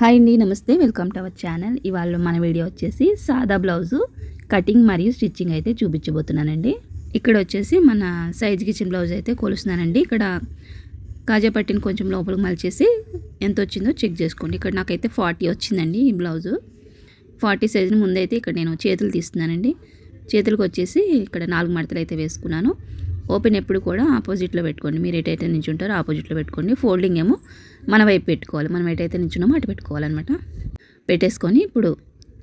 Hi అండి నమస్తే. Welcome to our channel ఇవాళ మన వీడియో వచ్చేసి సాదా బ్లౌజు కటింగ్ మరియు స్టిచ్చింగ్ అయితే చూపించబోతున్నానండి. ఇక్కడ వచ్చేసి మన సైజ్ కిచెన్ బ్లౌజ్ అయితే కొలుస్తున్నానండి. ఇక్కడ కాజా పట్టిని కొంచెం లోపలికి మలిచేసి ఎంత వచ్చిందో చెక్ చేసుకోండి. ఇక్కడ నాకైతే ఫార్టీ వచ్చిందండి ఈ బ్లౌజు ఫార్టీ సైజుని ముందైతే ఇక్కడ నేను చేతులు తీస్తున్నానండి. చేతులకు వచ్చేసి ఇక్కడ నాలుగు మడతలు అయితే వేసుకున్నాను. ఓపెన్ ఎప్పుడు కూడా ఆపోజిట్లో పెట్టుకోండి. మీరు ఎటైతే నించుంటారో ఆపోజిట్లో పెట్టుకోండి. ఫోల్డింగ్ ఏమో మన వైపు పెట్టుకోవాలి. మనం ఎటైతే నించున్నామో అటు పెట్టుకోవాలన్నమాట. పెట్టేసుకొని ఇప్పుడు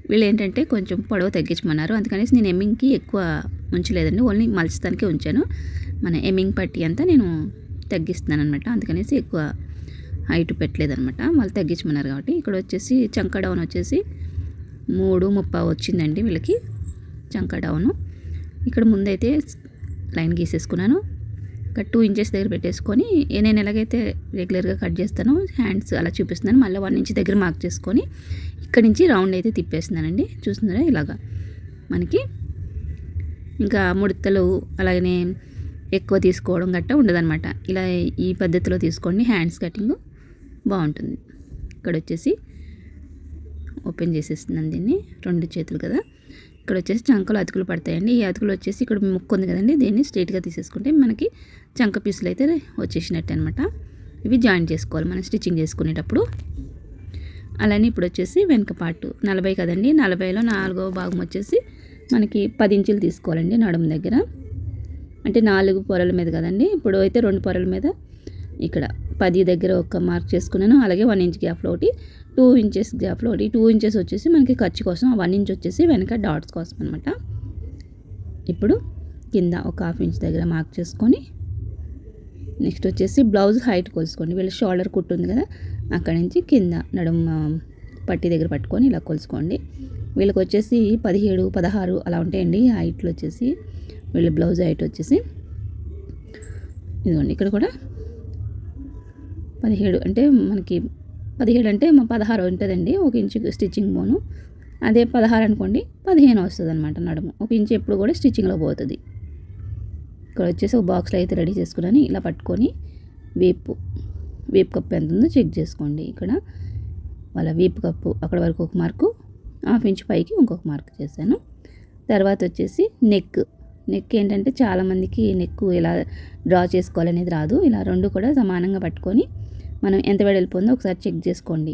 వీళ్ళు ఏంటంటే కొంచెం పొడవు తగ్గించమన్నారు. అందుకనేసి నేను ఎమ్మింగ్కి ఎక్కువ ఉంచలేదండి. ఓన్లీ మలిచడానికే ఉంచాను. మన ఎమ్మింగ్ పట్టి అంతా నేను తగ్గిస్తున్నాను అనమాట అందుకనేసి ఎక్కువ హైట్ పెట్టలేదనమాట వాళ్ళు తగ్గించమన్నారు కాబట్టి ఇక్కడ వచ్చేసి చంక డౌన్ వచ్చేసి మూడు ముప్పై వచ్చిందండి వీళ్ళకి చంక డౌను. ఇక్కడ ముందైతే లైన్ గీసేసుకున్నాను. ఒక టూ ఇంచెస్ దగ్గర పెట్టేసుకొని నేను ఎలాగైతే రెగ్యులర్గా కట్ చేస్తానో హ్యాండ్స్ అలా చూపిస్తున్నాను. మళ్ళీ వన్ ఇంచ్ దగ్గర మార్క్ చేసుకొని ఇక్కడి నుంచి రౌండ్ అయితే తిప్పేస్తున్నానండి. చూస్తున్నారా? ఇలాగా మనకి. ఇంకా ముడతలు అలాగనే ఎక్కువ తీసుకోవడం గట్టా ఉండదన్నమాట. ఇలా ఈ పద్ధతిలో తీసుకోండి. హ్యాండ్స్ కటింగ్ బాగుంటుంది. ఇక్కడ వచ్చేసి ఓపెన్ చేసేస్తున్నాను దీన్ని. రెండు చేతులు కదా. ఇక్కడ వచ్చేసి చంకలు అతుకులు పడతాయండి. ఈ అతుకులు వచ్చేసి ఇక్కడ ముక్కు ఉంది కదండి. దీన్ని స్ట్రైట్గా తీసేసుకుంటే మనకి చంక పీసులు అయితే వచ్చేసినట్టు అనమాట ఇవి జాయిన్ చేసుకోవాలి మనం స్టిచ్చింగ్ చేసుకునేటప్పుడు. అలానే ఇప్పుడు వచ్చేసి వెనక పాటు నలభై కదండి. నలభైలో నాలుగో భాగం వచ్చేసి మనకి పది ఇంచులు తీసుకోవాలండి నడుము దగ్గర. అంటే నాలుగు పొరల మీద కదండి. ఇప్పుడు అయితే రెండు పొరల మీద ఇక్కడ పది దగ్గర ఒక మార్క్ చేసుకున్నాను. అలాగే వన్ ఇంచ్ గ్యాప్లో ఒకటి టూ ఇంచెస్ గ్యాప్లో ఒకటి. టూ ఇంచెస్ వచ్చేసి మనకి ఖర్చు కోసం వన్ ఇంచ్ వచ్చేసి వెనక డాట్స్ కోసం అనమాట ఇప్పుడు కింద ఒక హాఫ్ ఇంచ్ దగ్గర మార్క్ చేసుకొని నెక్స్ట్ వచ్చేసి బ్లౌజ్ హైట్ కొలుసుకోండి. వీళ్ళ షోల్డర్ కుట్టు ఉంది కదా అక్కడ నుంచి కింద నడుము పట్టి దగ్గర పట్టుకొని ఇలా కొలుసుకోండి. వీళ్ళకి వచ్చేసి పదిహేడు పదహారు అలా ఉంటాయండి. హైట్లు వచ్చేసి వీళ్ళ బ్లౌజ్ హైట్ వచ్చేసి ఇదిగోండి ఇక్కడ కూడా పదిహేడు అంటే మనకి పదిహేడు అంటే మా పదహారు ఉంటుందండి ఒక ఇంచు స్టిచ్చింగ్ బోను. అదే పదహారు అనుకోండి పదిహేను వస్తుంది అనమాట నడుము. ఒక ఇంచు ఎప్పుడు కూడా స్టిచ్చింగ్లో పోతుంది. ఇక్కడ వచ్చేసి ఒక బాక్స్లో అయితే రెడీ చేసుకున్నాను ఇలా పట్టుకొని వేపు వేపు కప్పు ఎంత ఉందో చెక్ చేసుకోండి ఇక్కడ. వాళ్ళ వేపు కప్పు అక్కడ వరకు ఒక మార్కు హాఫ్ ఇంచ్ పైకి ఇంకొక మార్క్ చేశాను. తర్వాత వచ్చేసి నెక్ నెక్ ఏంటంటే చాలామందికి నెక్ ఎలా డ్రా చేసుకోవాలనేది రాదు ఇలా రెండు కూడా సమానంగా పట్టుకొని మనం ఎంత వెడల్పుందో ఒకసారి చెక్ చేసుకోండి.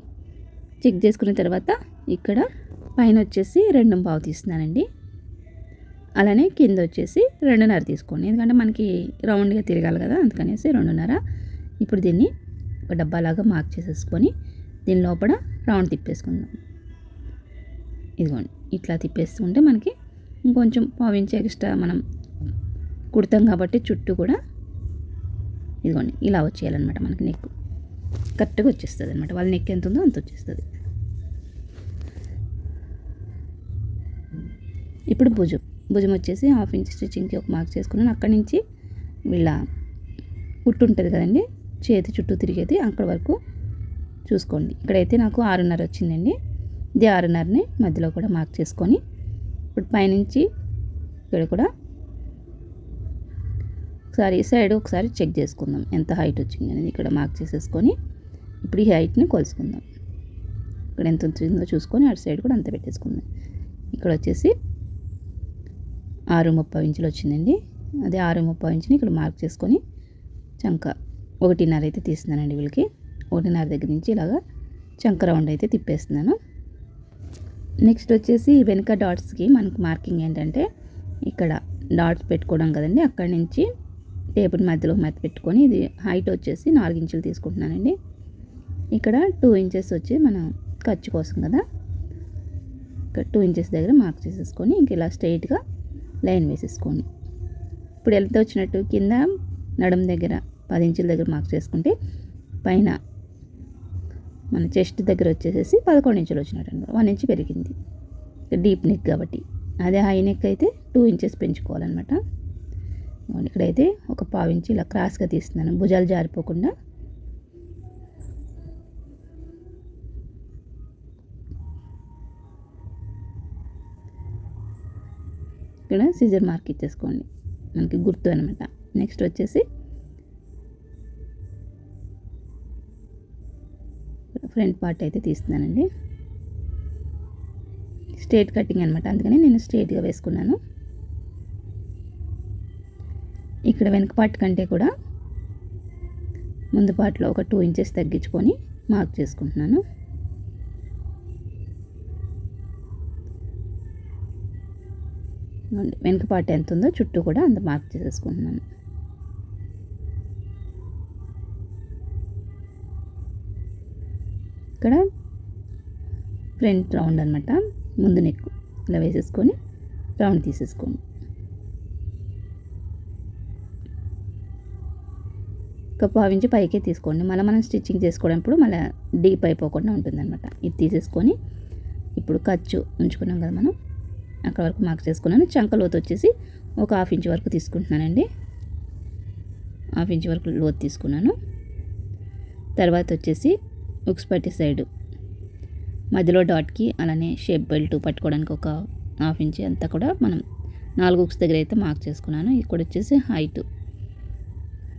చెక్ చేసుకున్న తర్వాత ఇక్కడ పైన వచ్చేసి రెండు పావు తీస్తున్నానండి. అలానే కింద వచ్చేసి రెండున్నర తీసుకోండి. ఎందుకంటే మనకి రౌండ్గా తిరగాలి కదా అందుకనేసి రెండున్నర. ఇప్పుడు దీన్ని ఒక డబ్బాలాగా మార్క్ చేసేసుకొని దీని లోపల రౌండ్ తిప్పేసుకుందాం. ఇదిగోండి ఇట్లా తిప్పేసుకుంటే మనకి ఇంకొంచెం పావించి ఎక్స్ట్రా మనం కుడతాం కాబట్టి చుట్టూ కూడా ఇదిగోండి ఇలా వచ్చేయాలన్నమాట మనకి నెక్. కరెక్ట్గా వచ్చేస్తుంది అనమాట వాళ్ళ నెక్ ఎంత ఉందో అంత వచ్చేస్తుంది. ఇప్పుడు భుజం. భుజం వచ్చేసి హాఫ్ ఇంచ్ స్టిచ్చింగ్కి ఒక మార్క్ చేసుకున్నాను. అక్కడి నుంచి వీళ్ళ కుట్టు ఉంటుంది కదండి చేతి చుట్టూ తిరిగేది అక్కడ వరకు చూసుకోండి. ఇక్కడైతే నాకు ఆరున్నర వచ్చిందండి. ఇది ఆరున్నరని మధ్యలో కూడా మార్క్ చేసుకొని ఇప్పుడు పైనుంచి ఇక్కడ కూడా ఒకసారి ఈ సైడ్ ఒకసారి చెక్ చేసుకుందాం. ఎంత హైట్ వచ్చింది అనేది ఇక్కడ మార్క్ చేసేసుకొని. ఇప్పుడు ఈ హైట్ని కొలుసుకుందాం. ఇక్కడ ఎంత వచ్చిందో చూసుకొని అటు సైడ్ కూడా అంత పెట్టేసుకుందాం. ఇక్కడ వచ్చేసి ఆరు ముప్పై ఇంచులు వచ్చిందండి. అదే ఆరు ముప్పై ఇంచుని ఇక్కడ మార్క్ చేసుకొని చంక ఒకటిన్నర అయితే తీస్తున్నానండి వీళ్ళకి. ఒకటిన్నర దగ్గర నుంచి ఇలాగా చంక రౌండ్ అయితే తిప్పేస్తున్నాను. నెక్స్ట్ వచ్చేసి వెనుక డాట్స్కి మనకు మార్కింగ్ ఏంటంటే ఇక్కడ డాట్స్ పెట్టుకోవడం కదండి. అక్కడి నుంచి టేబుల్ మధ్యలో మధ్య పెట్టుకొని ఇది హైట్ వచ్చేసి నాలుగు ఇంచులు తీసుకుంటున్నానండి. ఇక్కడ టూ ఇంచెస్ వచ్చి మనం ఖర్చు కోసం కదా. ఇక్కడ టూ ఇంచెస్ దగ్గర మార్క్ చేసేసుకొని ఇంక ఇలా స్ట్రైట్గా లైన్ వేసేసుకోండి. ఇప్పుడు ఎంత వచ్చినట్టు? కింద నడుం దగ్గర పది ఇంచుల దగ్గర మార్క్ చేసుకుంటే పైన మన చెస్ట్ దగ్గర వచ్చేసేసి పదకొండు ఇంచులు వచ్చినట్టు వన్ ఇంచ్ పెరిగింది. డీప్ నెక్ కాబట్టి. అదే హై నెక్ అయితే టూ ఇంచెస్ పెంచుకోవాలన్నమాట. ఇక్కడైతే ఒక పావు ఇంచు ఇలా క్రాస్గా తీస్తున్నాను. భుజాలు జారిపోకుండా ఇక్కడ సిజర్ మార్క్ ఇచ్చేసుకోండి. మనకి గుర్తు అనమాట నెక్స్ట్ వచ్చేసి ఫ్రంట్ పార్ట్ అయితే తీస్తున్నానండి. స్ట్రేట్ కటింగ్ అనమాట అందుకని నేను స్ట్రేట్గా వేసుకున్నాను. ఇక్కడ వెనక పార్ట్ కంటే కూడా ముందు పార్ట్లో ఒక టూ ఇంచెస్ తగ్గించుకొని మార్క్ చేసుకుంటున్నాను. వెనుక పార్ట్ ఎంత ఉందో చుట్టూ కూడా అంత మార్క్ చేసేసుకుంటున్నాను. ఇక్కడ ఫ్రంట్ రౌండ్ అనమాట ముందు నెక్ ఇలా వేసేసుకొని రౌండ్ తీసేసుకోండి. ఒక పావించి పైకే తీసుకోండి. మళ్ళీ మనం స్టిచ్చింగ్ చేసుకోవడంప్పుడు మళ్ళీ డీప్ అయిపోకుండా ఉంటుందన్నమాట. ఇది తీసేసుకొని ఇప్పుడు ఖర్చు ఉంచుకున్నాం కదా మనం. అక్కడ వరకు మార్క్ చేసుకున్నాను. చంక లోతు వచ్చేసి ఒక హాఫ్ ఇంచ్ వరకు తీసుకుంటున్నానండి. హాఫ్ ఇంచ్ వరకు లోతు తీసుకున్నాను. తర్వాత వచ్చేసి ఉక్స్ పట్టి సైడు మధ్యలో డాట్కి అలానే షేప్ బెల్ట్ పట్టుకోవడానికి ఒక హాఫ్ ఇంచ్ అంతా కూడా మనం నాలుగు ఉక్స్ దగ్గర అయితే మార్క్ చేసుకున్నాను. ఇక్కడ వచ్చేసి హైట్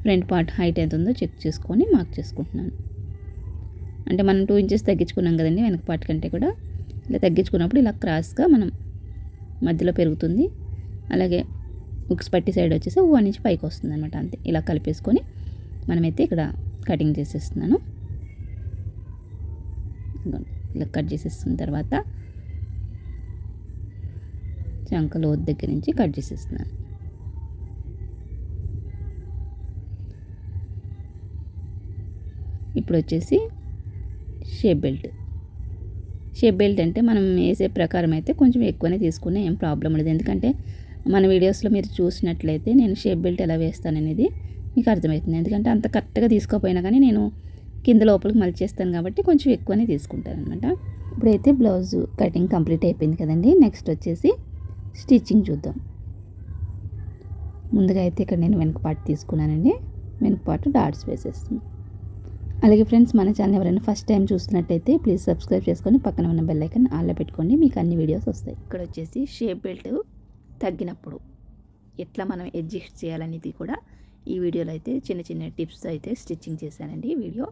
ఫ్రంట్ పార్ట్ హైట్ ఎంత ఉందో చెక్ చేసుకొని మార్క్ చేసుకుంటున్నాను. అంటే మనం టూ ఇంచెస్ తగ్గించుకున్నాం కదండి వెనక పార్ట్ కంటే కూడా. ఇలా తగ్గించుకున్నప్పుడు ఇలా క్రాస్గా మనం మధ్యలో పెరుగుతుంది. అలాగే ఉక్స్ పట్టి సైడ్ వచ్చేసి వన్ ఇంచ్ పైకి వస్తుంది అనమాట అంతే. ఇలా కలిపేసుకొని మనమైతే ఇక్కడ కటింగ్ చేసేస్తున్నాను. ఇలా కట్ చేసేస్తున్న తర్వాత చంక లోతు దగ్గర నుంచి కట్ చేసేస్తున్నాను. ఇప్పుడు వచ్చేసి షేప్ బెల్ట్. షేప్ బెల్ట్ అంటే మనం వేసే ప్రకారం అయితే కొంచెం ఎక్కువనే తీసుకునే ఏం ప్రాబ్లం లేదు. ఎందుకంటే మన వీడియోస్లో మీరు చూసినట్లయితే నేను షేప్ బెల్ట్ ఎలా వేస్తాననేది మీకు అర్థమవుతుంది. ఎందుకంటే అంత కరెక్ట్గా తీసుకోపోయినా కానీ నేను కింద లోపలికి మళ్ళీ కాబట్టి కొంచెం ఎక్కువనే తీసుకుంటాను అనమాట ఇప్పుడైతే బ్లౌజ్ కటింగ్ కంప్లీట్ అయిపోయింది కదండి. నెక్స్ట్ వచ్చేసి స్టిచ్చింగ్ చూద్దాం. ముందుగా అయితే ఇక్కడ నేను వెనక పాటు తీసుకున్నానండి. వెనక పాటు డాట్స్ వేసేస్తున్నాను అలాగే ఫ్రెండ్స్ మన ఛానల్ ఎవరైనా ఫస్ట్ టైం చూస్తున్నట్టయితే ప్లీజ్ సబ్స్క్రైబ్ చేసుకొని పక్కన ఉన్న బెల్ ఐకన్ ఆల్లో పెట్టుకోండి. మీకు అన్ని వీడియోస్ వస్తాయి. ఇక్కడ వచ్చేసి షేప్ బెల్ట్ తగ్గినప్పుడు ఎట్లా మనం అడ్జస్ట్ చేయాలనేది కూడా ఈ వీడియోలో అయితే చిన్న చిన్న టిప్స్ అయితే స్టిచ్చింగ్ చేశానండి వీడియో.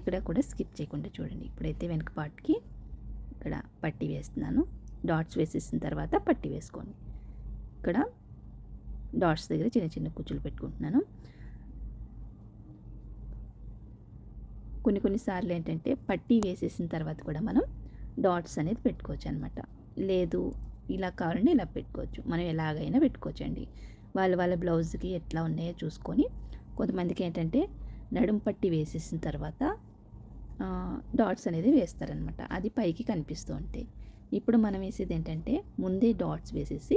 ఎక్కడ కూడా స్కిప్ చేయకుండా చూడండి. ఇప్పుడైతే వెనక పార్ట్కి ఇక్కడ పట్టి వేస్తున్నాను. డాట్స్ వేసేసిన తర్వాత పట్టి వేసుకోండి. ఇక్కడ డాట్స్ దగ్గర చిన్న చిన్న కుచ్చులు పెట్టుకుంటున్నాను. కొన్ని కొన్నిసార్లు ఏంటంటే పట్టీ వేసేసిన తర్వాత కూడా మనం డాట్స్ అనేది పెట్టుకోవచ్చు అనమాట లేదు ఇలా కావాలంటే ఇలా పెట్టుకోవచ్చు. మనం ఎలాగైనా పెట్టుకోవచ్చు అండి వాళ్ళ వాళ్ళ బ్లౌజ్కి ఎట్లా ఉన్నాయో చూసుకొని కొంతమందికి ఏంటంటే నడుం పట్టి వేసేసిన తర్వాత డాట్స్ అనేది వేస్తారనమాట అది పైకి కనిపిస్తూ ఉంటాయి ఇప్పుడు మనం వేసేది ఏంటంటే ముందే డాట్స్ వేసేసి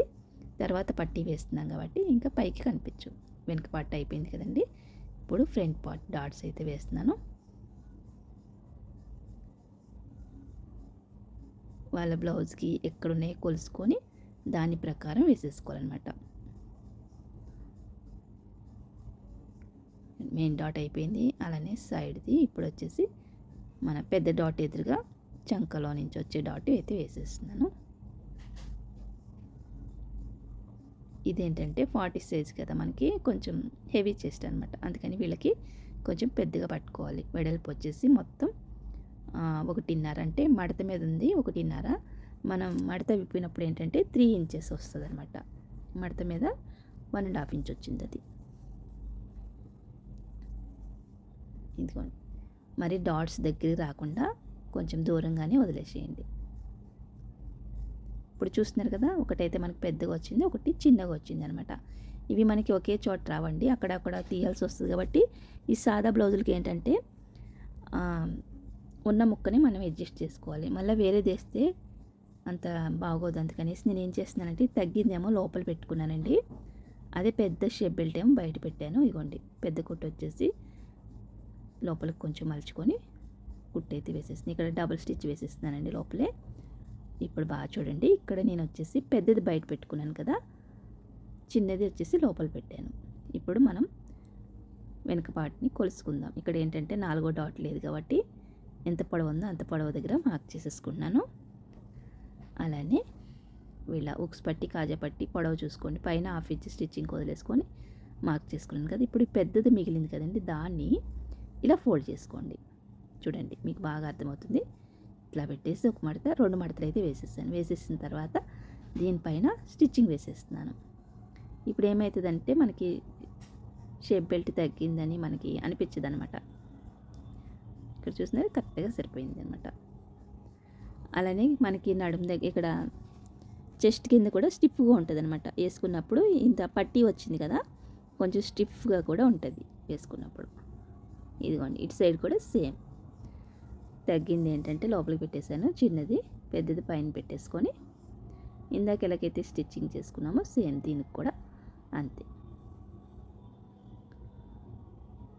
తర్వాత పట్టి వేస్తున్నాం కాబట్టి ఇంకా పైకి కనిపించు వెనుక పార్ట్ అయిపోయింది కదండి. ఇప్పుడు ఫ్రంట్ పార్ట్ డాట్స్ అయితే వేస్తున్నాను. వాళ్ళ బ్లౌజ్కి ఎక్కడున్నాయో కొలుసుకొని దాని ప్రకారం వేసేసుకోవాలన్నమాట. మెయిన్ డాట్ అయిపోయింది. అలానే సైడ్ది ఇప్పుడు వచ్చేసి మన పెద్ద డాట్ ఎదురుగా చంకలో నుంచి వచ్చే డాట్ అయితే వేసేస్తున్నాను. ఇదేంటంటే ఫార్టీ సైజ్ కదా మనకి కొంచెం హెవీ చెస్ట్ అనమాట అందుకని వీళ్ళకి కొంచెం పెద్దగా పట్టుకోవాలి. వెడల్పు వచ్చేసి మొత్తం ఒకటిన్నర అంటే మడత మీద ఉంది ఒకటిన్నర. మనం మడత విప్పినప్పుడు ఏంటంటే త్రీ ఇంచెస్ వస్తుంది అనమాట మడత మీద వన్ అండ్ హాఫ్ ఇంచ్ వచ్చింది అది. ఇదిగోండి. మరి డాట్స్ దగ్గరికి రాకుండా కొంచెం దూరంగానే వదిలేసేయండి. ఇప్పుడు చూస్తున్నారు కదా ఒకటైతే మనకి పెద్దగా వచ్చింది ఒకటి చిన్నగా వచ్చింది అనమాట ఇవి మనకి ఒకే చోట రావండి అక్కడక్కడ తీయాల్సి వస్తుంది కాబట్టి ఈ సాదా బ్లౌజులకి ఏంటంటే ఉన్న ముక్కని మనం అడ్జస్ట్ చేసుకోవాలి. మళ్ళీ వేరే వేస్తే అంత బాగోదు అందుకనేసి నేను ఏం చేస్తున్నానంటే తగ్గిందేమో లోపల పెట్టుకున్నానండి. అదే పెద్ద షేప్ బెల్ట్ ఏమో బయట పెట్టాను. ఇగోండి పెద్ద కుట్టు వచ్చేసి లోపలికి కొంచెం మలుచుకొని కుట్టు అయితే వేసేసింది ఇక్కడ డబుల్ స్టిచ్ వేసేస్తున్నానండి లోపలే. ఇప్పుడు బాగా చూడండి ఇక్కడ నేను వచ్చేసి పెద్దది బయట పెట్టుకున్నాను కదా చిన్నది వచ్చేసి లోపల పెట్టాను. ఇప్పుడు మనం వెనుక పాటిని కొలుసుకుందాం. ఇక్కడ ఏంటంటే నాలుగో డాట్ లేదు కాబట్టి ఎంత పొడవు ఉందో అంత పొడవు దగ్గర మార్క్ చేసేసుకుంటున్నాను. అలానే వీళ్ళ ఉక్స్ పట్టి కాజా పట్టి పొడవు చూసుకోండి. పైన హాఫ్ ఇంచ్ స్టిచ్చింగ్ వదిలేసుకొని మార్క్ చేసుకున్నాను కదా. ఇప్పుడు పెద్దది మిగిలింది కదండి దాన్ని ఇలా ఫోల్డ్ చేసుకోండి. చూడండి మీకు బాగా అర్థమవుతుంది. ఇట్లా పెట్టేసి ఒక మడత రెండు మడతలు అయితే వేసేసాను. వేసేసిన తర్వాత దీనిపైన స్టిచ్చింగ్ వేసేస్తున్నాను. ఇప్పుడు ఏమవుతుందంటే మనకి షేప్ బెల్ట్ తగ్గిందని మనకి అనిపించదనమాట ఇక్కడ చూసినది కరెక్ట్గా సరిపోయింది అనమాట అలానే మనకి నడుము దగ్గర ఇక్కడ చెస్ట్ కింద కూడా స్టిఫ్గా ఉంటుంది అనమాట వేసుకున్నప్పుడు ఇంత పట్టీ వచ్చింది కదా కొంచెం స్టిఫ్గా కూడా ఉంటుంది వేసుకున్నప్పుడు. ఇదిగోండి ఇటు సైడ్ కూడా సేమ్. తగ్గింది ఏంటంటే లోపలికి పెట్టేశాను చిన్నది పెద్దది పైన పెట్టేసుకొని ఇందాక ఎలాగైతే స్టిచ్చింగ్ చేసుకున్నామో సేమ్ దీనికి కూడా అంతే.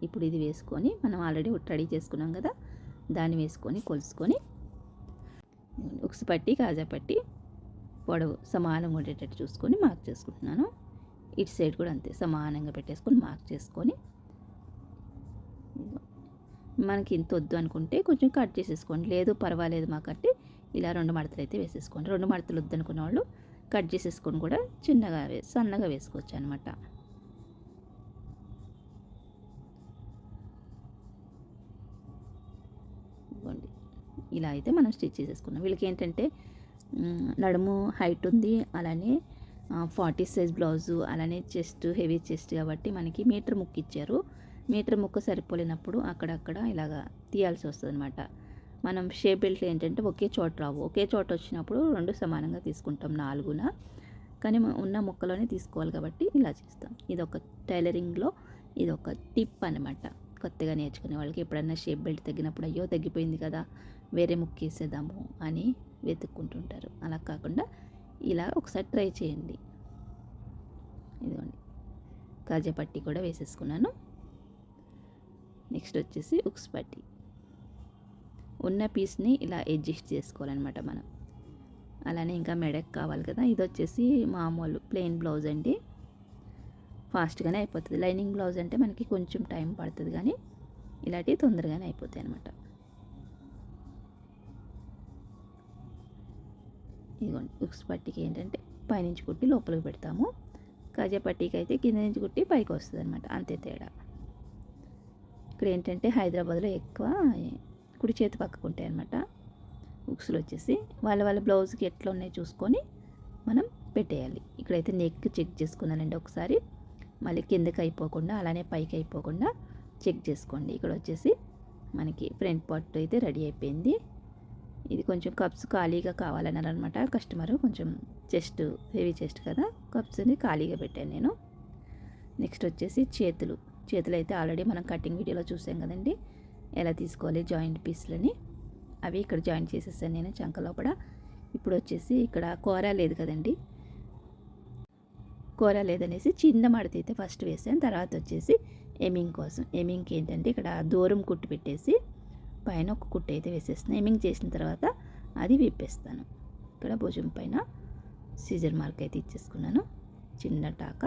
ఇప్పుడు ఇది వేసుకొని మనం ఆల్రెడీ రెడీ చేసుకున్నాం కదా దాన్ని వేసుకొని కొలుసుకొని ఉక్సు పట్టి కాజా పట్టి పొడవు సమానంగా ఉండేటట్టు చూసుకొని మార్క్ చేసుకుంటున్నాను. ఇటు సైడ్ కూడా అంతే సమానంగా పెట్టేసుకొని మార్క్ చేసుకొని. మనకి ఇంత వద్దు అనుకుంటే కొంచెం కట్ చేసేసుకోండి. లేదు పర్వాలేదు మాకంటే ఇలా రెండు మడతలు అయితే వేసేసుకోండి. రెండు మడతలు వద్దు అనుకున్న వాళ్ళు కట్ చేసేసుకొని కూడా చిన్నగా సన్నగా వేసుకోవచ్చు అనమాట ఇలా అయితే మనం స్టిచ్ చేసేసుకున్నాం. వీళ్ళకి ఏంటంటే నడుము హైట్ ఉంది అలానే ఫార్టీ సైజ్ బ్లౌజు అలానే చెస్ట్ హెవీ చెస్ట్ కాబట్టి మనకి మీటర్ ముక్క ఇచ్చారు. మీటర్ ముక్క సరిపోలేనప్పుడు అక్కడక్కడ ఇలాగా తీయాల్సి వస్తుంది అనమాట మనం షేప్ బెల్ట్లు ఏంటంటే ఒకే చోట రావు. ఒకే చోట వచ్చినప్పుడు రెండు సమానంగా తీసుకుంటాం నాలుగున. కానీ ఉన్న ముక్కలోనే తీసుకోవాలి కాబట్టి ఇలా చేస్తాం. ఇది ఒక టైలరింగ్లో ఇది ఒక టిప్ అనమాట కొత్తగా నేర్చుకునే వాళ్ళకి ఎప్పుడన్నా షేప్ బెల్ట్ తగ్గినప్పుడు అయ్యో తగ్గిపోయింది కదా వేరే ముక్కేసేద్దాము అని వెతుక్కుంటుంటారు. అలా కాకుండా ఇలా ఒకసారి ట్రై చేయండి. ఇదిగోండి. కాజాపట్టి కూడా వేసేసుకున్నాను. నెక్స్ట్ వచ్చేసి ఉక్స్ పట్టి. ఉన్న పీస్ని ఇలా అడ్జస్ట్ చేసుకోవాలన్నమాట మనం. అలానే ఇంకా మెడక్ కావాలి కదా ఇది వచ్చేసి మామూలు ప్లెయిన్ బ్లౌజ్ అండి. ఫాస్ట్గానే అయిపోతుంది. లైనింగ్ బ్లౌజ్ అంటే మనకి కొంచెం టైం పడుతుంది కానీ ఇలాంటివి తొందరగానే అయిపోతాయి అనమాట ఇదిగోండి ఉక్స్ పట్టికి ఏంటంటే పైనుంచి కుట్టి లోపలికి పెడతాము. కాజా పట్టీకి అయితే కింద నుంచి కుట్టి పైకి వస్తుంది అనమాట అంతే తేడా. ఇక్కడ ఏంటంటే హైదరాబాద్లో ఎక్కువ కుడి చేతి పక్కకు ఉంటాయి అనమాట ఉక్స్లు వచ్చేసి. వాళ్ళ వాళ్ళ బ్లౌజ్కి ఎట్లా ఉన్నాయో చూసుకొని మనం పెట్టేయాలి. ఇక్కడైతే నెక్ చెక్ చేసుకున్నానండి ఒకసారి. మళ్ళీ కిందకి అయిపోకుండా అలానే పైకి అయిపోకుండా చెక్ చేసుకోండి. ఇక్కడ వచ్చేసి మనకి ఫ్రంట్ పార్ట్ అయితే రెడీ అయిపోయింది. ఇది కొంచెం కప్స్ ఖాళీగా కావాలన్నారు అనమాట కస్టమర్. కొంచెం చెస్ట్ హెవీ చెస్ట్ కదా కప్స్ని ఖాళీగా పెట్టాను నేను. నెక్స్ట్ వచ్చేసి చేతులు. చేతులు అయితే ఆల్రెడీ మనం కటింగ్ వీడియోలో చూసాం కదండి. ఎలా తీసుకోవాలి జాయింట్ పీస్లని? అవి ఇక్కడ జాయింట్ చేసేసాను నేను చంక లోపల. ఇప్పుడు వచ్చేసి ఇక్కడ కూర లేదు కదండి. కూర లేదనేసి చిన్న మడత అయితే ఫస్ట్ వేసాను. తర్వాత వచ్చేసి ఎమింగ్ కోసం. ఎమింగ్కి ఏంటంటే ఇక్కడ దూరం కుట్టు పెట్టేసి పైన ఒక కుట్టు అయితే వేసేస్తాను ఎమింగ్ చేసిన తర్వాత అది విప్పేస్తాను. ఇక్కడ భుజం పైన సీజర్ మార్క్ అయితే ఇచ్చేసుకున్నాను. చిన్న టాక.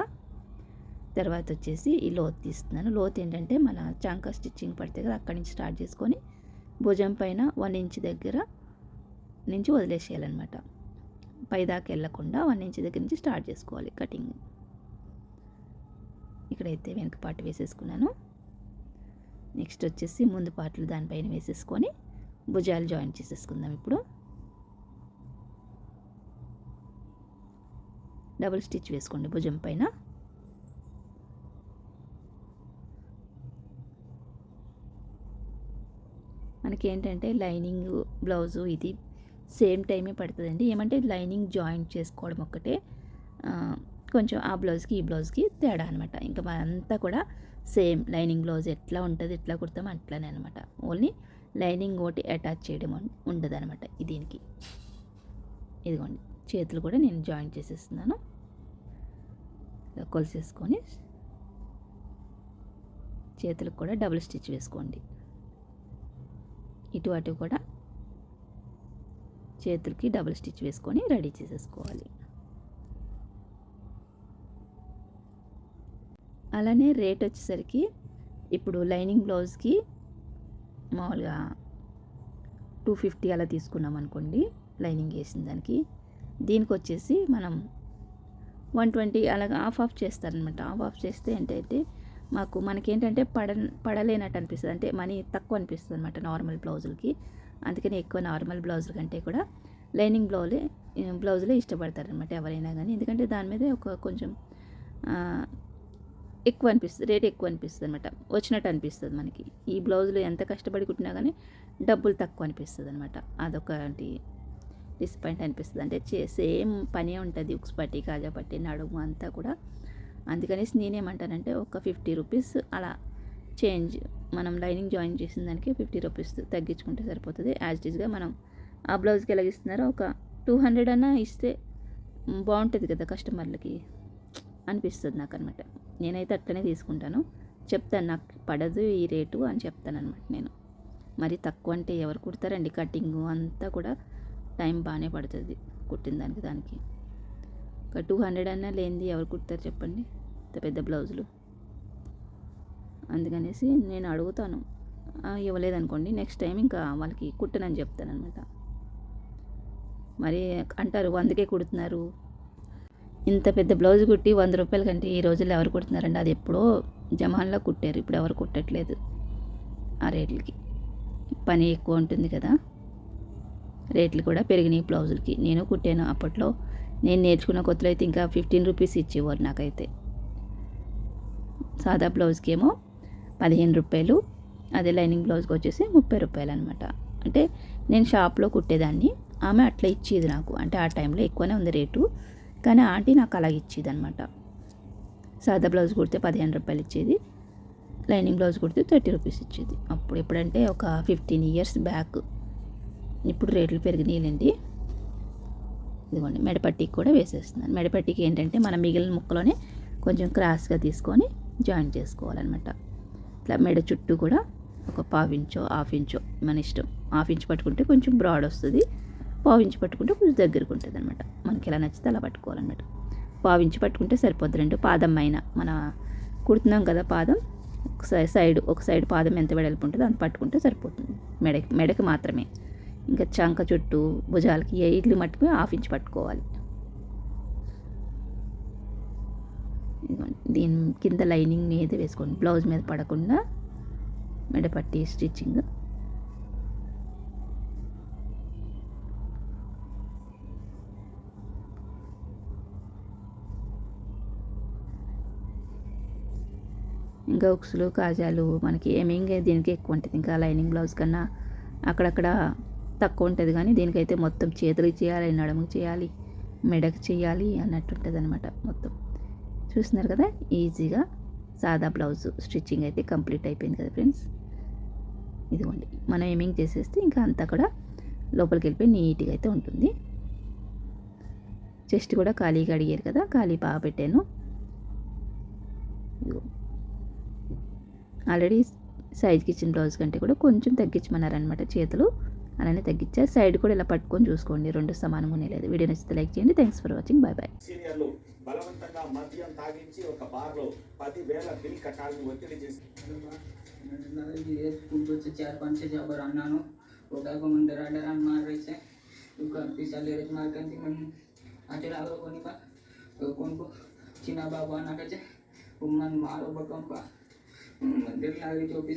తర్వాత వచ్చేసి ఈ లోత్ తీస్తున్నాను. లోత్ ఏంటంటే మన చంక స్టిచ్చింగ్ పడితే కదా అక్కడి నుంచి స్టార్ట్ చేసుకొని భుజం పైన వన్ ఇంచ్ దగ్గర నుంచి వదిలేసేయాలన్నమాట. పైదాకా వెళ్ళకుండా వన్ ఇంచ్ దగ్గర నుంచి స్టార్ట్ చేసుకోవాలి కటింగ్. ఇక్కడైతే వెనక పాటు వేసేసుకున్నాను. నెక్స్ట్ వచ్చేసి ముందు పాటలు దానిపైన వేసేసుకొని భుజాలు జాయిన్ చేసేసుకుందాం ఇప్పుడు. డబుల్ స్టిచ్ వేసుకోండి భుజం పైన. మనకి ఏంటంటే లైనింగ్ బ్లౌజు ఇది సేమ్ టైమే పడుతుందండి. ఏమంటే లైనింగ్ జాయింట్ చేసుకోవడం ఒక్కటే. కొంచెం ఆ బ్లౌజ్కి ఈ బ్లౌజ్కి తేడా అనమాట ఇంకా అంతా కూడా సేమ్ లైనింగ్ బ్లౌజ్ ఎట్లా ఉంటుంది ఎట్లా కుడతామో అట్లానే అనమాట ఓన్లీ లైనింగ్ ఒకటి అటాచ్ చేయడం ఉండదు అనమాట దీనికి. ఇదిగోండి చేతులు కూడా నేను జాయింట్ చేసేస్తున్నాను. కొలిసేసుకొని చేతులకు కూడా డబుల్ స్టిచ్ వేసుకోండి. ఇటు అటు కూడా చేతులకి డబుల్ స్టిచ్ వేసుకొని రెడీ చేసేసుకోవాలి. అలానే రేట్ వచ్చేసరికి ఇప్పుడు లైనింగ్ బ్లౌజ్కి మామూలుగా టూ ఫిఫ్టీ అలా తీసుకున్నాం అనుకోండి లైనింగ్ వేసిన దానికి. దీనికి వచ్చేసి మనం వన్ ట్వంటీ అలాగా ఆఫ్ ఆఫ్ చేస్తారనమాట. ఆఫ్ ఆఫ్ చేస్తే ఏంటంటే మాకు మనకేంటంటే పడ పడలేనట్టు అనిపిస్తుంది. అంటే మనీ తక్కువ అనిపిస్తుంది అనమాట నార్మల్ బ్లౌజులకి. అందుకని ఎక్కువ నార్మల్ బ్లౌజుల కంటే కూడా లైనింగ్ బ్లౌజే బ్లౌజులే ఇష్టపడతారనమాట ఎవరైనా కానీ ఎందుకంటే దాని మీద ఒక కొంచెం ఎక్కువ అనిపిస్తుంది రేట్ ఎక్కువ అనిపిస్తుంది అనమాట వచ్చినట్టు అనిపిస్తుంది మనకి. ఈ బ్లౌజులు ఎంత కష్టపడి కుట్టినా కానీ డబ్బులు తక్కువ అనిపిస్తుంది అనమాట అదొకటి డిసప్పాయింట్ అనిపిస్తుంది. అంటే చే- సేమ్ పనే ఉంటుంది ఉక్స్ పట్టి కాజా పట్టి నడుము అంతా కూడా. అందుకనేసి నేనేమంటానంటే ఒక ఫిఫ్టీ రూపీస్ అలా చేంజ్ మనం లైనింగ్ జాయిన్ చేసిన దానికి ఫిఫ్టీ రూపీస్ తగ్గించుకుంటే సరిపోతుంది. యాజ్ ఇట్ మనం ఆ బ్లౌజ్కి ఎలాగ ఇస్తున్నారో ఒక టూ హండ్రెడ్ అన్నా ఇస్తే బాగుంటుంది కదా కస్టమర్లకి అనిపిస్తుంది నాకు అనమాట నేనైతే అట్లనే తీసుకుంటాను. చెప్తాను నాకు పడదు ఈ రేటు అని చెప్తాను అనమాట నేను. మరి తక్కువ అంటే ఎవరు కుడతారండి? కటింగ్ అంతా కూడా టైం బాగానే పడుతుంది కుట్టిన దానికి దానికి. ఒక టూ హండ్రెడ్ అన్నా లేనిది ఎవరు కుడతారు చెప్పండి? పెద్ద బ్లౌజులు. అందుకనేసి నేను అడుగుతాను. ఇవ్వలేదనుకోండి నెక్స్ట్ టైం ఇంకా వాళ్ళకి కుట్టనని చెప్తాను అనమాట మరి అంటారు వందకే కుడుతున్నారు. ఇంత పెద్ద బ్లౌజ్ కుట్టి వంద రూపాయల కంటే ఈ రోజుల్లో ఎవరు కుడుతున్నారండి? అది ఎప్పుడో జమాన్లో కుట్టారు ఇప్పుడు ఎవరు కుట్టట్లేదు ఆ రేట్లకి. పని ఎక్కువ ఉంటుంది కదా. రేట్లు కూడా పెరిగినాయి బ్లౌజులకి. నేను కుట్టాను అప్పట్లో. నేను నేర్చుకున్న కొత్తలో అయితే ఇంకా ఫిఫ్టీన్ రూపీస్ ఇచ్చేవారు నాకైతే. సాదా బ్లౌజ్కి ఏమో పదిహేను రూపాయలు. అదే లైనింగ్ బ్లౌజ్కి వచ్చేసి ముప్పై రూపాయలు అనమాట అంటే నేను షాప్లో కుట్టేదాన్ని. ఆమె అట్లా ఇచ్చేది నాకు. అంటే ఆ టైంలో ఎక్కువనే ఉంది రేటు. కానీ ఆంటీ నాకు అలాగ ఇచ్చేది అనమాట సాదా బ్లౌజ్ కుడితే పదిహేను రూపాయలు ఇచ్చేది. లైనింగ్ బ్లౌజ్ కుడితే థర్టీ రూపీస్ ఇచ్చేది. అప్పుడు ఎప్పుడంటే ఒక ఫిఫ్టీన్ ఇయర్స్ బ్యాక్. ఇప్పుడు రేట్లు పెరిగినాయిలేండి ఇదిగోండి మెడపట్టికి కూడా వేసేస్తున్నాను. మెడపట్టికి ఏంటంటే మన మిగిలిన ముక్కలోనే కొంచెం క్రాస్గా తీసుకొని జాయిన్ చేసుకోవాలన్నమాట ఇట్లా మెడ చుట్టూ కూడా ఒక పావించో హాఫ్ ఇంచో మన ఇష్టం. హాఫ్ ఇంచ్ పట్టుకుంటే కొంచెం బ్రాడ్ వస్తుంది. పావించి పట్టుకుంటే కొంచెం దగ్గరకు ఉంటుంది అనమాట మనకి ఎలా నచ్చితే అలా పట్టుకోవాలన్నమాట. పావించి పట్టుకుంటే సరిపోద్ది. రెండు పాదం పైన మన కుడుతున్నాం కదా పాదం ఒక సైడ్ ఒక సైడ్ పాదం ఎంత వెడల్పు ఉంటుందో అంత పట్టుకుంటే సరిపోతుంది. మెడకి మెడకి మాత్రమే. ఇంకా చంక చుట్టూ భుజాలకి ఏ ఇడ్లు మట్టుకు హాఫ్ ఇంచ్ పట్టుకోవాలి. దీని కింద లైనింగ్ మీద వేసుకోండి బ్లౌజ్ మీద పడకుండా మెడపట్టి స్టిచ్చింగ్. ఇంకా ఉక్సులు కాజాలు మనకి ఏమేం దీనికి ఎక్కువ ఉంటుంది. ఇంకా లైనింగ్ బ్లౌజ్ కన్నా అక్కడక్కడ తక్కువ ఉంటుంది కానీ దీనికైతే మొత్తం చేతులకు చేయాలి నడుముకి చేయాలి మెడకు చేయాలి అన్నట్టు ఉంటుంది అనమాట మొత్తం. చూస్తున్నారు కదా? ఈజీగా సాదా బ్లౌజ్ స్టిచ్చింగ్ అయితే కంప్లీట్ అయిపోయింది కదా ఫ్రెండ్స్? ఇదిగోండి మనం ఏమింగ్ చేసేస్తే ఇంకా అంతా కూడా లోపలికి వెళ్ళిపోయి నీట్గా అయితే ఉంటుంది. చెస్ట్ కూడా ఖాళీగా అడిగారు కదా ఖాళీ బాగా పెట్టాను. ఇదిగో. ఆల్రెడీ సైజ్కి ఇచ్చిన బ్లౌజ్ కంటే కూడా కొంచెం తగ్గించమన్నారనమాట చేతులు. అలానే తగ్గించా సైడ్ కూడా ఇలా పట్టుకొని చూసుకోండి రెండు సమానంగానే లేదు వీడియో నచ్చితే లైక్ చేయండి thanks for watching bye bye సీనియర్లు బలవంతంగా మద్యం తాగించి ఒక బార్లో పదివేల బిల్ కట్టాలని ఒత్తిడి చేసి ये स्कूल से चार पाँच छः जहाँ पर आना नो होगा को मन डरा डरा मार रही से तो काफी साले रच मार कर थी मन आते लागो कोनी पा तो कौन को चीना बाबा ना कचे मन मारो बकम पा मंदिर लागे जो भी